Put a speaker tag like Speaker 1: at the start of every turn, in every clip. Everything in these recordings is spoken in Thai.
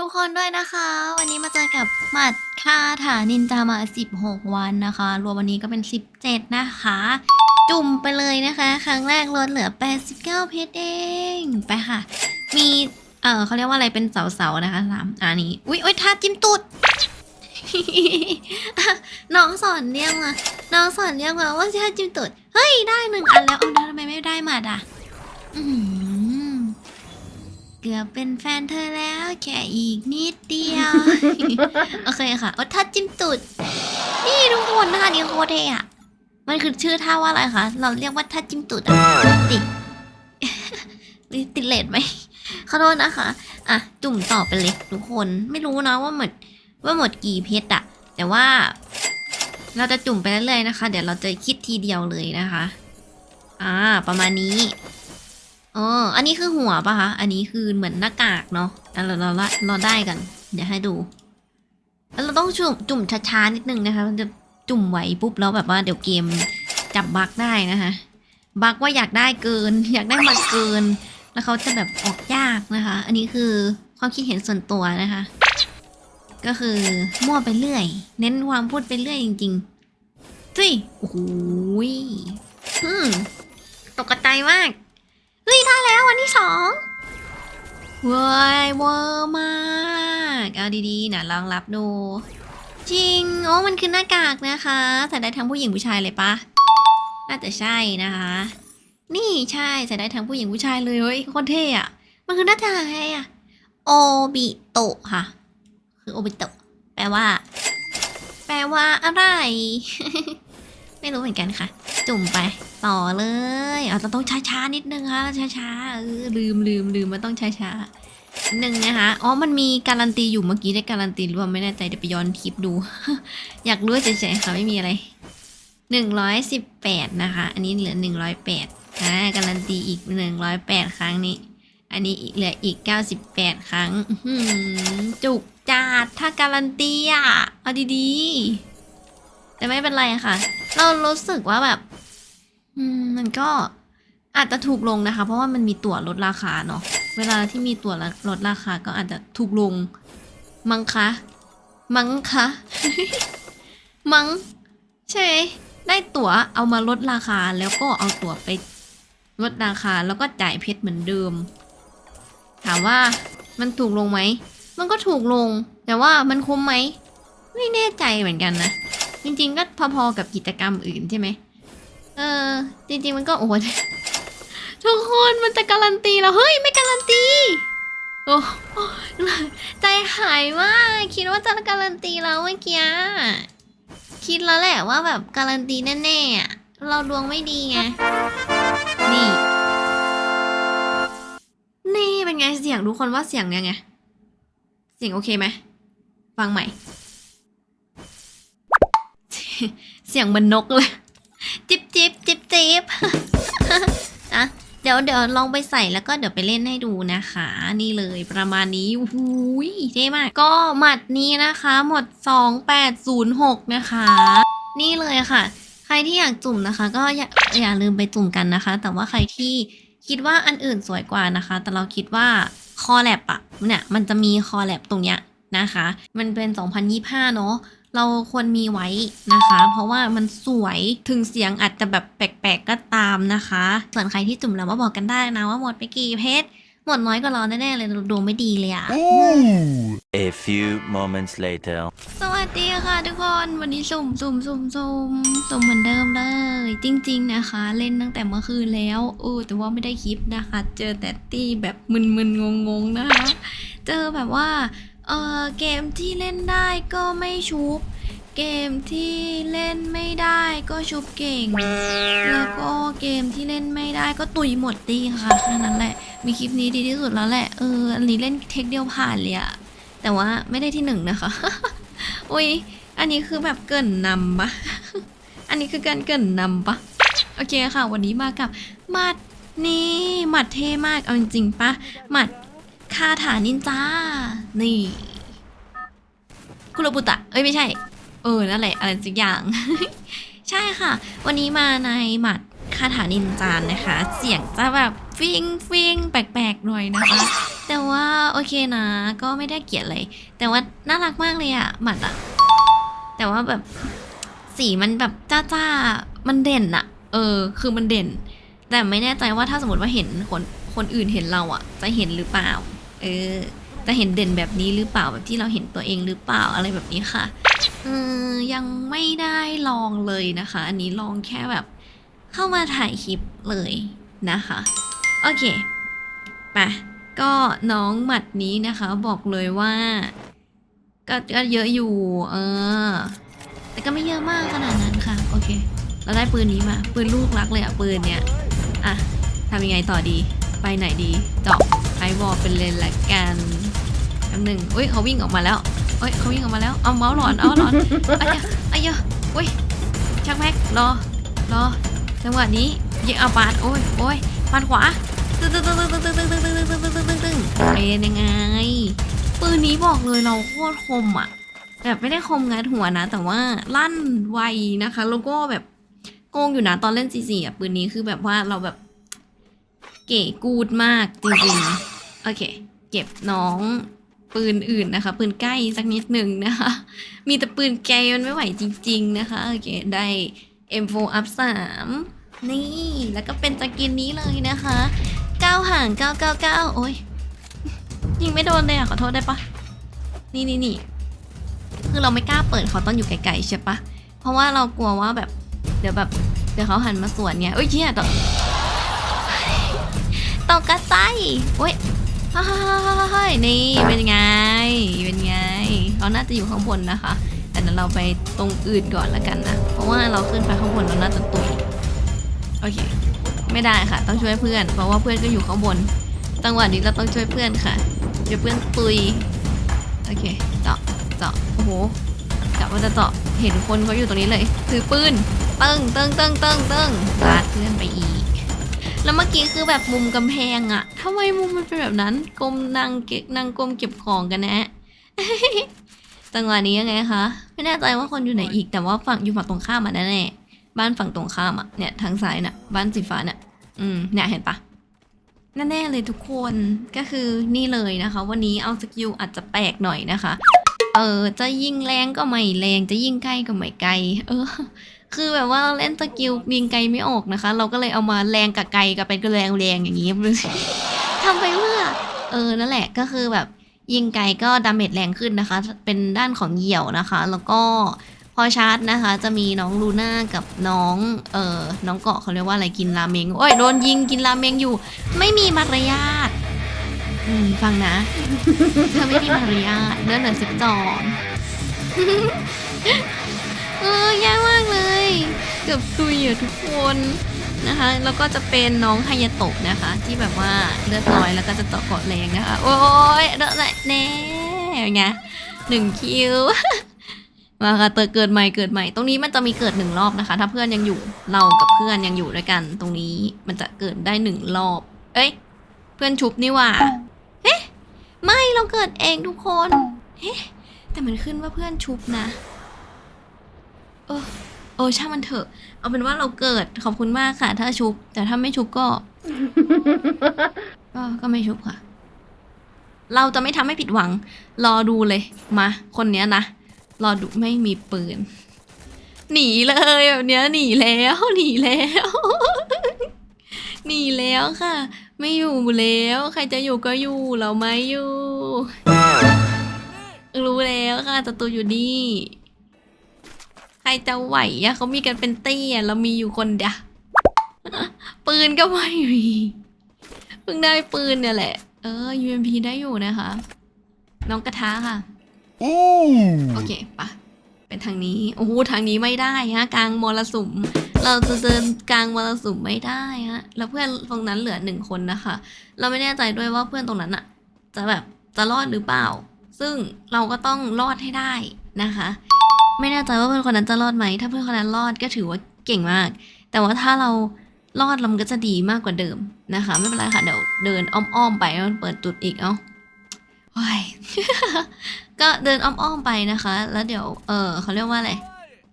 Speaker 1: ทุกคนด้วยนะคะ วันนี้มาเจอกับหมัดคาถานินจามา 16 วันนะคะ รวมวันนี้ก็เป็น 17 นะคะ จุ่มไปเลยนะคะ ครั้งแรกลดเหลือ 89 เพชรเอง ไปค่ะ มี เออเขาเรียกว่าอะไรเป็นเสาๆนะคะสามอันนี้ อุ๊ยอุ๊ยท่าจิ้มตุด น้องสอนเรียกมาน้องสอนเรียกมาว่าท่าจิ้มตุด เฮ้ย ได้หนึ่งอันแล้วเอาแล้วทำไมไม่ได้หมัดอะ อื เกือบเป็นแฟนเธอแล้วแค่อีกนิดเดียว โอเคค่ะเอาท่าจิ้มตุด นี่ทุกคนท่านี้โคตรเท่อะมันคือชื่อท่าว่าอะไรคะ เราเรียกว่าท่าจิ้มตุดอะติดติดเลดไหมขอโทษนะคะ อะ จุ่มต่อไปเลยทุกคน ไม่รู้นะว่าหมดว่าหมดกี่เพชรอะแต่ว่า เราจะจุ่มไปเรื่อยๆนะคะ เดี๋ยวเราจะคิดทีเดียวเลยนะคะ อ่า ประมาณนี้ อ๋อ อันนี้คือหัวปะคะ อันนี้คือเหมือนหน้ากากเนาะอะเราเราเราเราได้กัน เดี๋ยวให้ดู แล้วเราต้องจุ่มจุ่มช้าๆนิดนึงนะคะ มันจะจุ่มไหวปุ๊บแล้วแบบว่าเดี๋ยวเกมจับบักได้นะคะ บักว่าอยากได้เกิน อยากได้มาเกิน แล้วเขาจะแบบออกยากนะคะ อันนี้คือความคิดเห็นส่วนตัวนะคะ ก็คือมั่วไปเรื่อย เน้นความพูดไปเรื่อยจริงๆจุ้ยโอ้โหยอืมตกใจมาก เฮ้ยได้แล้ววันที่สองเว้ยเวอร์มาก เอาดีๆนะลองรับดู จริง โอ้มันคือหน้ากากนะคะใส่ได้ทั้งผู้หญิงผู้ชายเลยปะน่าจะใช่นะคะ นี่ใช่ใส่ได้ทั้งผู้หญิงผู้ชายเลยเฮ้ยโคตรเท่อะมันคือหน้ากากอะไรอะโอบิโตะค่ะ คือโอบิโตะแปลว่า แปลว่าอะไร ไม่รู้เหมือนกันค่ะ จุ่มไป ต่อเลยเอาต้องช้าๆนิดนึงค่ะช้าๆเออลืมลืมลืมมันต้องช้าๆนิดนึงนะคะอ๋อมันมีการันตีอยู่เมื่อกี้ได้การันตีหรือเปล่าไม่แน่ใจเดี๋ยวไปย้อนคลิปดู อยากรู้เฉยๆค่ะไม่มีอะไรหนึ่งร้อยสิบแปดนะคะ อันนี้เหลือหนึ่งร้อยแปดอ่าการันตีอีกหนึ่งร้อยแปดครั้งนี้อันนี้เหลืออีกเก้าสิบแปดครั้งจุกจัดถ้าการันตีอะเอาดีๆ แต่ไม่เป็นไรค่ะ เรารู้สึกว่าแบบ อืมมันก็อาจจะถูกลงนะคะ เพราะว่ามันมีตั๋วลดราคาเนาะเวลาที่มีตั๋วลดราคาก็อาจจะถูกลง มั้งคะมั้งคะมั้งใช่ไหมได้ตั๋วเอามาลดราคาแล้วก็เอาตั๋วไปลดราคาแล้วก็จ่ายเพชรเหมือนเดิม ถามว่ามันถูกลงไหม มันก็ถูกลง แต่ว่ามันคุ้มไหม ไม่แน่ใจเหมือนกันนะ จริง ๆ ก็พอๆกับกิจกรรมอื่นใช่ไหมเออ จริง ๆ มันก็โอ้โหทุกคนมันจะการันตีแล้วเฮ้ยไม่การันตีโอ้ใจหายมาก คิดว่าจะการันตีแล้วเมื่อกี้คิดแล้วแหละว่าแบบการันตีแน่ๆอะเราดวงไม่ดีไงนี่นี่เป็นไงเสียงทุกคนว่าเสียงยังไง เสียงโอเคไหมฟังใหม่ เสียงเหมันนกเลย จิบจิบจิบจิบนะเดี๋ยวเดี๋ยวลองไปใส่แล้วก็เดี๋ยวไปเล่นให้ดูนะคะ นี่เลยประมาณนี้หูยเท่มาก ก็หมัดนี้นะคะหมด 2806 นะคะ นี่เลยค่ะ ใครที่อยากจุ่มนะคะ ก็อย่าอย่าลืมไปจุ่มกันนะคะ แต่ว่าใครที่คิดว่าอันอื่นสวยกว่านะคะ แต่เราคิดว่าคอแลบอะเนี่ยมันจะมีคอแลบตรงเนี้ยนะคะ มันเป็น 2025 เนาะ เราควรมีไว้นะคะ เพราะว่ามันสวยถึงเสียงอาจจะแบบแปลกๆก็ตามนะคะ ส่วนใครที่จุ่มแล้วมาบอกกันได้นะว่าหมดไปกี่เพชรหมดน้อยกว่าเราแน่ๆเลยดวงไม่ดีเลยอะ
Speaker 2: A few moments later.
Speaker 1: สวัสดีค่ะทุกคนวันนี้สุ่มสุ่มสุ่มสุ่มสุ่มเหมือนเดิมเลย จริง ๆนะคะ เล่นตั้งแต่เมื่อคืนแล้วเออแต่ว่าไม่ได้คลิปนะคะ เจอแต่ตีแบบมึนๆงงๆนะคะ เจอแบบว่าเออเกมที่เล่นได้ก็ไม่ชุบ เกมที่เล่นไม่ได้ก็ชุบเก่ง แล้วก็เกมที่เล่นไม่ได้ก็ตุยหมดตีค่ะแค่นั้นแหละ มีคลิปนี้ดีที่สุดแล้วแหละ เออ อันนี้เล่นเทคเดียวผ่านเลยอะแต่ว่าไม่ได้ที่หนึ่งนะคะ อุ้ย อันนี้คือแบบเกินนำปะอันนี้คือการเกินนำปะโอเคค่ะ วันนี้มากับมัดนี่หมัดเท่มาก เอาจริงๆปะหมัดคาถานินจา นี่ คุโรบุตะ เอ้ยไม่ใช่ เออ นั่นแหละอะไรสักอย่าง ใช่ค่ะ วันนี้มาในหมัดคาถานินจานนะคะ เสียงจะแบบฟิงฟิงแปลกๆหน่อยนะคะ แต่ว่าโอเคนะ ก็ไม่ได้เกลียดเลย แต่ว่าน่ารักมากเลยอะหมัดอะแต่ว่าแบบสีมันแบบจ้าๆ มันเด่นอะเออ คือมันเด่น แต่ไม่แน่ใจว่าถ้าสมมติว่าเห็นคนคนอื่นเห็นเราอะจะเห็นหรือเปล่า เออ จะเห็นเด่นแบบนี้หรือเปล่าแบบที่เราเห็นตัวเองหรือเปล่าอะไรแบบนี้ค่ะ เออยังไม่ได้ลองเลยนะคะ อันนี้ลองแค่แบบเข้ามาถ่ายคลิปเลยนะคะ โอเคไปก็น้องหมัดนี้นะคะบอกเลยว่า ก็ก็เยอะอยู่ เออ แต่ก็ไม่เยอะมากขนาดนั้นค่ะ โอเค เราได้ปืนนี้มา ปืนลูกรักเลยอะปืนเนี้ยอะทำยังไงต่อดี ไปไหนดีเจาะไอวอลเป็นเลนละกันแป๊บหนึ่งอุ้ยเขาวิ่งออกมาแล้ว อ้ยเขาวิ่งออกมาแล้ว เอาเมาส์หลอนเอาหลอนไอ้ยไอ้ยะอุ้ยชักแม็กรอรอจังหวะนี้ยิงเอาปาดโอ้ยโอ้ยปาดขวาตึ้งตึ้งตึ้งตึ้งตึ้งตึ้งตึ้งตึ้งตึ้งตึ้งตึ้งตึ้งตึ้งตึ้งเป็นยังไงปืนนี้บอกเลยเราโคตรคมอะแบบไม่ได้คมงัดหัวนะ แต่ว่าลั่นไวนะคะ แล้วก็แบบโกงอยู่นะตอนเล่นซีซีอะปืนนี้คือแบบว่าเราแบบ เก๋กูดมากจริงๆโอเค เก็บน้อง ปืนอื่นนะคะ ปืนใกล้สักนิดหนึ่งนะคะ มีแต่ปืนไกลมันไม่ไหวจริง ๆ นะคะโอเคได้ M4 Up 3นี่ แล้วก็เป็นสกินนี้เลยนะคะ9ห่าง999 โอ้ยยิงไม่โดนเลยอะขอโทษได้ปะนี่นี่นี่คือเราไม่กล้าเปิดเขาตอนอยู่ไกลๆใช่ปะเพราะว่าเรากลัวว่าแบบ เดี๋ยวแบบเดี๋ยวเขาหันมาสวนเนี่ยเอ้ยเชี่ยตกตกกระใจโอ้ย ฮ่าฮ่าฮ่าฮ่าฮ่านี่เป็นไง เป็นไงเขาน่าจะอยู่ข้างบนนะคะ แต่เดี๋ยวเราไปตรงอื่นก่อนละกันนะ เพราะว่าเราขึ้นไปข้างบนเราน่าจะตุยโอเค ไม่ได้ค่ะ ต้องช่วยเพื่อน เพราะว่าเพื่อนก็อยู่ข้างบนจังหวะนี้เราต้องช่วยเพื่อนค่ะเดี๋ยเพื่อนตุย โอเคเจาะเจาะโอ้โหกะว่าจะเจาะเห็นคนเขาอยู่ตรงนี้เลย ถือปืนตึ้งตึ้งตึ้งตึ้งตึ้งลากเพื่อนไปอีก แล้วเมื่อกี้คือแบบมุมกำแพงอะทำไมมุมมันเป็นแบบนั้นกลมนางเก็บนางกลมเก็บของกันนะ จังหวะนี้ยังไงคะ ไม่แน่ใจว่าคนอยู่ไหนอีกแต่ว่าฝั่งอยู่ฝั่งตรงข้ามอะแน่ๆบ้านฝั่งตรงข้ามอะเนี่ยทางซ้ายน่ะ บ้านสีฟ้าน่ะ อืมเนี่ยเห็นปะแน่ๆเลยทุกคนก็คือนี่เลยนะคะ วันนี้เอาสกิลอาจจะแปลกหน่อยนะคะ เออจะยิงแรงก็ไม่แรงจะยิงใกล้ก็ไม่ไกล เออ คือแบบว่าเราเล่นสกิลยิงไกลไม่ออกนะคะ เราก็เลยเอามาแรงกับไกลกับเป็นก็แรงแรงอย่างนี้ ทำไปเพื่อ เออนั่นแหละก็คือแบบยิงไกลก็ดาเมจแรงขึ้นนะคะ เป็นด้านของเหยี่ยวนะคะ แล้วก็พอชาร์จนะคะ จะมีน้องลูน่ากับน้องเอ่อน้องเกาะเขาเรียกว่าอะไรกินราเมงโอ้ยโดนยิงกินราเมงอยู่ ไม่มีมารยาทอืมฟังนะเธอไม่มีมารยาทเลือดเหลือสิบสอง เออยากมากเลย เกือบตุยอะทุกคนนะคะ แล้วก็จะเป็นน้องไฮยาโตะนะคะ ที่แบบว่าเลือดน้อยแล้วก็จะเจาะเกาะแรงนะคะ โอ้ยเดอะแน่ไงหนึ่งคิวมาค่ะเตอเกิดใหม่เกิดใหม่ ตรงนี้มันจะมีเกิดหนึ่งรอบนะคะ ถ้าเพื่อนยังอยู่เรากับเพื่อนยังอยู่ด้วยกัน ตรงนี้มันจะเกิดได้หนึ่งรอบ เอ้ย เพื่อนชุบนี่ว่าเอ๊ะไม่เราเกิดเองทุกคนเอ๊ะแต่มันขึ้นว่าเพื่อนชุบนะ เออเออช่างมันเถอะ เอาเป็นว่าเราเกิดขอบคุณมากค่ะ ถ้าชุบ แต่ถ้าไม่ชุบก็ ก็ก็ไม่ชุบค่ะ เราจะไม่ทำให้ผิดหวัง รอดูเลย มา คนเนี้ยนะ รอดูไม่มีปืน หนีเลยแบบเนี้ยหนีแล้วหนีแล้ว หนีแล้วค่ะ ไม่อยู่แล้ว ใครจะอยู่ก็อยู่ เราไม่อยู่ รู้แล้วค่ะศัตรูอยู่นี่ ใครจะไหวอะเขามีกันเป็นตี้อะเรามีอยู่คนเดียวปืนก็ไม่มีเพิ่งได้ปืนเนี่ยแหละ เออ UMP ได้อยู่นะคะ น้องกระทะค่ะโอเคปะเป็นทางนี้ โอ้โหทางนี้ไม่ได้ฮะ กลางมรสุม เราจะเดินกลางมรสุมไม่ได้ฮะ แล้วเพื่อนตรงนั้นเหลือหนึ่งคนนะคะ เราไม่แน่ใจด้วยว่าเพื่อนตรงนั้นอะจะแบบจะรอดหรือเปล่า ซึ่งเราก็ต้องรอดให้ได้นะคะ ไม่แน่ใจว่าเพื่อนคนนั้นจะรอดไหม ถ้าเพื่อนคนนั้นรอดก็ถือว่าเก่งมาก แต่ว่าถ้าเรารอดเรามันก็จะดีมากกว่าเดิมนะคะ ไม่เป็นไรค่ะเดี๋ยวเดินอ้อมๆไปมันเปิดจุดอีกเอาโอ้ยก็เดินอ้อมๆไปนะคะ แล้วเดี๋ยวเออเขาเรียกว่าอะไร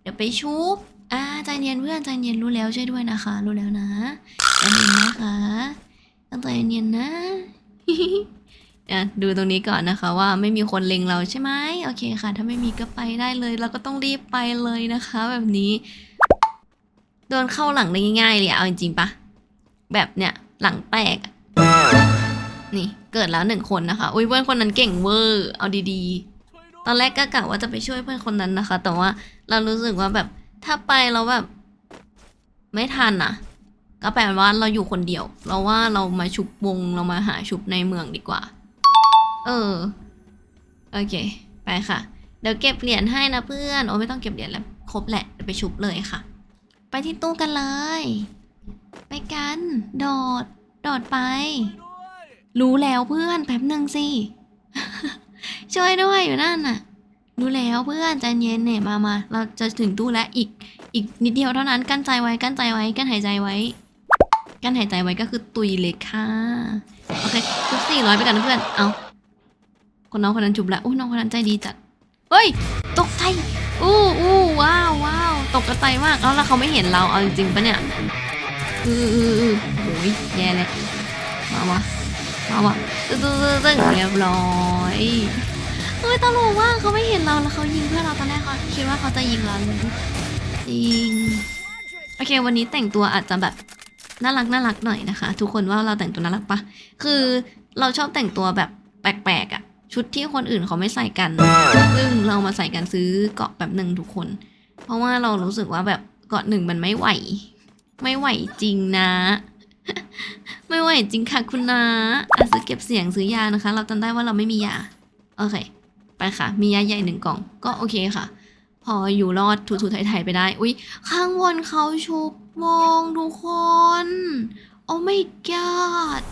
Speaker 1: เดี๋ยวไปชุบอ่าใจเย็นเพื่อนใจเย็นรู้แล้วช่วยด้วยนะคะ รู้แล้วนะใจเย็นนะคะต้งใจเย็นนะ ดูตรงนี้ก่อนนะคะว่าไม่มีคนเล็งเราใช่ไหมโอเคค่ะ ถ้าไม่มีก็ไปได้เลยเราก็ต้องรีบไปเลยนะคะ แบบนี้โดนเข้าหลังได้ง่ายๆเลยอะเอาจริงๆปะแบบเนี้ยหลังแตกนี่เกิดแล้วหนึ่งคนนะคะอุ้ยเพื่อนคนนั้นเก่งเวอร์เอาดีๆ ตอนแรกก็กะว่าจะไปช่วยเพื่อนคนนั้นนะคะ แต่ว่าเรารู้สึกว่าแบบถ้าไปแล้วแบบ ไม่ทันนะก็แปลว่าเราอยู่คนเดียว เราว่าเรามาชุบวงเรามาหาชุบในเมืองดีกว่า เออ โอเค ไปค่ะ เดี๋ยวเก็บเหรียญให้นะเพื่อน โอ้ไม่ต้องเก็บเหรียญแล้ว ครบแหละไปชุบเลยค่ะ ไปที่ตู้กันเลย ไปกัน โดด โดดไป รู้แล้วเพื่อนแป๊บหนึ่งสิ ช่วยด้วยอยู่นั่นน่ะ รู้แล้วเพื่อนใจเย็นเนี่ยมามาเราจะถึงตู้แล้วอีก อีกนิดเดียวเท่านั้น กั้นใจไว้ กั้นใจไว้ กั้นหายใจไว้ กั้นหายใจไว้ก็คือตุยเลยค่ะ โอเคชุบสี่ร้อยไปกันนะเพื่อน เอา คนน้องคนนั้นจุบแล้วอู้น้องคนนั้นใจดีจัด เฮ้ย ตกใจอู้อู้ว้าวว้าวตกกระใจมากแล้วล้วเขาไม่เห็นเรา เอาจริงๆปะเนี่ย อืออืออือโอ้ยแย่เลย มาวะมาวะตึ๊ดตึ๊ดตึ๊ดตึ๊ดเรียบร้อยเฮ้ยตลกว่าเขาไม่เห็นเราแล้วเขายิงเพื่อเราตอนแรกเขาคิดว่าเขาจะยิงเราจริงโอเค วันนี้แต่งตัวอาจจะแบบน่ารักน่ารักหน่อยนะคะ ทุกคนว่าเราแต่งตัวน่ารักปะคือเราชอบแต่งตัวแบบแปลกๆอะ ชุดที่คนอื่นเขาไม่ใส่กัน ซึ่งเรามาใส่กันซื้อเกาะแบบหนึ่งทุกคน เพราะว่าเรารู้สึกว่าแบบเกาะหนึ่งมันไม่ไหว ไม่ไหวจริงนะ ไม่ไหวจริงค่ะคุณนาอะซื้อเก็บเสียงซื้อยานะคะ เราจำได้ว่าเราไม่มียา โอเค ไปค่ะ มียาใหญ่หนึ่งกล่อง ก็โอเคค่ะ พออยู่รอดถูๆไทยๆไปได้ อุ๊ยข้างบนเขาชุบวงทุกคน โอ้ my god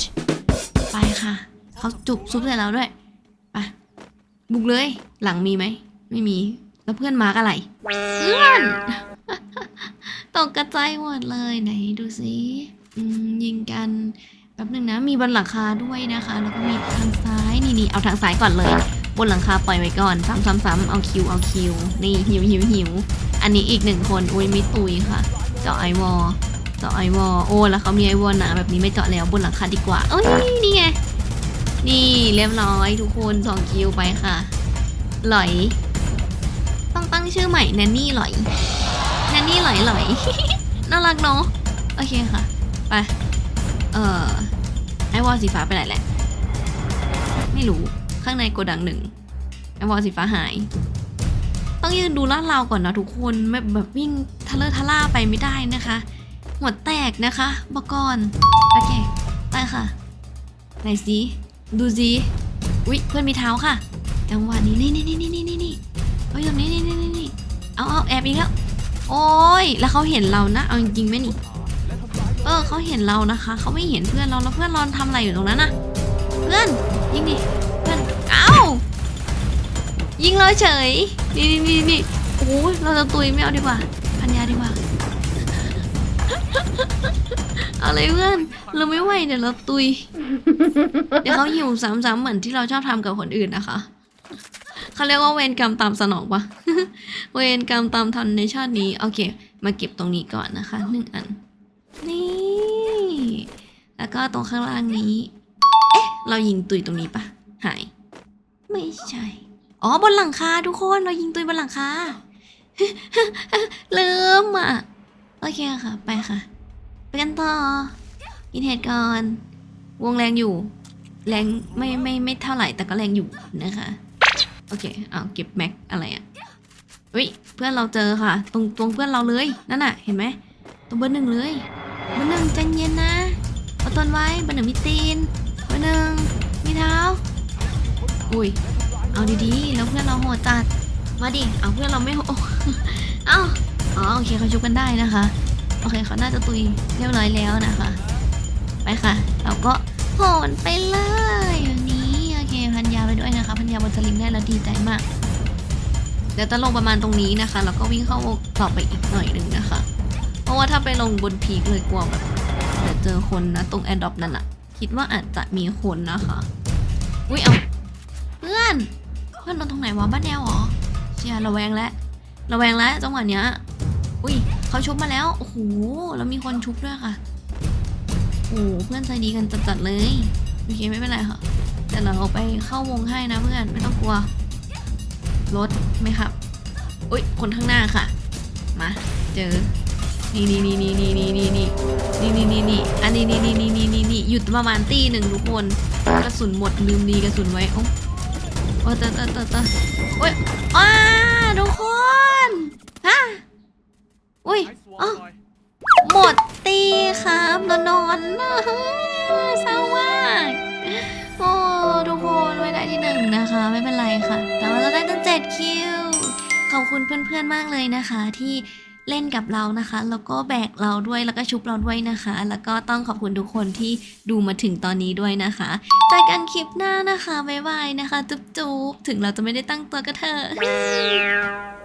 Speaker 1: ไปค่ะ เขาจุบซุปเสร็จแล้วด้วย บุกเลย หลังมีไหม ไม่มี แล้วเพื่อนมาร์กอะไร เพื่อน ตกกระจายหมดเลยไหนดูสิอืมยิงกันแป๊บหนึ่งนะ มีบนหลังคาด้วยนะคะ แล้วก็มีทางซ้ายนี่นี่เอาทางซ้ายก่อนเลย บนหลังคาปล่อยไว้ก่อนซ้ำซ้ำซ้ำเอาคิวเอาคิวนี่หิวหิวหิวอันนี้อีกหนึ่งคนอุ้ยมิตุยค่ะ เจาะไอวอเจาะไอวอโอ้แล้วเขามีไอวอหนาแบบนี้ไม่เจาะแล้วบนหลังคาดีกว่าเอ้ยนี่ไง นี่เรียบร้อยทุกคนสองคิวไปค่ะ หลอย ต้องตั้งชื่อใหม่แนนนี่หลอยแนนนี่หลอยหลอยน่ารักเนาะโอเคค่ะ ไป เอ่อ ไอวอลสีฟ้าไปไหนแหละ ไม่รู้ ข้างในโกดังหนึ่ง ไอวอลสีฟ้าหาย ต้องยืนดูลาดเราก่อนนะทุกคนไม่แบบวิ่งทะเลอะทะล่าไปไม่ได้นะคะหัวแตกนะคะบกอนโอเค ไปค่ะ ไหนสิ ดูสิอุ๊ยเพื่อนมีเท้าค่ะจังหวะนี้นี่นี่นี่นี่นี่นี่นี่เอาอยู่ตรงนี้นี่นี่นี่นี่เอาเอาแอบอีกแล้วโอ้ยแล้วเขาเห็นเรานะเอาจริงไหมนี่เออเขาเห็นเรานะคะเขาไม่เห็นเพื่อนเราแล้วเพื่อนเราทำอะไรอยู่ตรงนั้นน่ะเพื่อนยิงดิเพื่อนเอ้ายิงเราเฉยนี่นี่นี่นี่โอ้ยเราจะตุยไม่เอาดีกว่าพันยาดีกว่า เอาเลยเพื่อนเราไม่ไหวเดี๋ยวเราตุย เดี๋ยวเขาหิวซ้ำๆเหมือนที่เราชอบทำกับคนอื่นนะคะเขาเรียกว่าเวรกรรมตามสนองปะเวรกรรมตามทันในชาตินี้โอเค มาเก็บตรงนี้ก่อนนะคะหนึ่งอัน นี่ แล้วก็ตรงข้างล่างนี้ เอ๊ะ เรายิงตุยตรงนี้ปะหาย ไม่ใช่ อ๋อบนหลังคาทุกคนเรายิงตุยบนหลังคาลืม โอเคค่ะ ไปค่ะ ไปกันต่อ กินเห็ดก่อน วงแรงอยู่ แรงไม่ไม่ไม่เท่าไหร่แต่ก็แรงอยู่นะคะ โอเค เอาเก็บแม็กอะไรอะ่ะเฮ้ย เพื่อนเราเจอค่ะ ตรงตรงเพื่อนเราเลย นั่นน่ะ เห็นไหมตรงเบอร์หนึ่งเลย เบอร์หนึ่งใจเย็นนะเอาทนไว้ เบอร์หนึ่งมีตีน เบอร์หนึ่งมีเท้า อุ้ย เอาดีๆ แล้วเพื่อนเราโหดจัด มาดิ เอาเพื่อนเราไม่โหเอา โอเคเขาชุบกันได้นะคะ โอเคเขาน่าจะตุยเรียบร้อยแล้วนะคะ ไปค่ะ เราก็โหนไปเลยอย่างนี้โอเคพันยาไปด้วยนะคะ พันยาบนสลิงได้แล้วดีใจมากเดี๋ยวจะลงประมาณตรงนี้นะคะแล้วก็วิ่งเข้าต่อไปอีกหน่อยหนึ่งนะคะ เพราะว่าถ้าไปลงบนพีคเลยกลัวแบบเดี๋ยวเจอคนนะตรงแอร์ดอปนั่นอะคิดว่าอาจจะมีคนนะคะอุ้ยเอาเพื่อนเพื่อนนอนตรงไหนวะบ้านแนวเหรอเชียร์ระแวงแล้วระแวงแล้วจังหวะเนี้ย อุ้ยเขาชุบมาแล้ว โอ้โห แล้วมีคนชุบด้วยค่ะ โอ้เพื่อนใจดีกันจัดๆเลย โอเคไม่เป็นไรค่ะ แต่เราไปเข้าวงให้นะเพื่อนไม่ต้องกลัว รถไหมครับอุ้ยคนข้างหน้าค่ะ มา เจอนี่นี่นี่นี่นี่นี่นี่นี่นี่นี่นี่นี่อันนี้นี่นี่นี่นี่นี่นี่หยุดประมาณตีหนึ่งทุกคน กระสุนหมดลืมดีกระสุนไว้ โอ้โอ้ตอเตอเตอเตอโอ้ยอ้าทุกคนฮะ อุ้ยอ๋อหมดตีครับแล้วนอนเศร้ามากโอ้ทุกคนไม่ได้ที่หนึ่งนะคะ ไม่เป็นไรค่ะ แต่ว่าเราได้ตั้งเจ็ดคิวขอบคุณเพื่อนๆมากเลยนะคะ ที่เล่นกับเรานะคะ แล้วก็แบกเราด้วยแล้วก็ชุบเราด้วยนะคะ แล้วก็ต้องขอบคุณทุกคนที่ดูมาถึงตอนนี้ด้วยนะคะเจอกันคลิปหน้านะคะบ๊ายบายนะคะ จุ๊บๆถึงเราจะไม่ได้ตั้งตัวก็เถอะ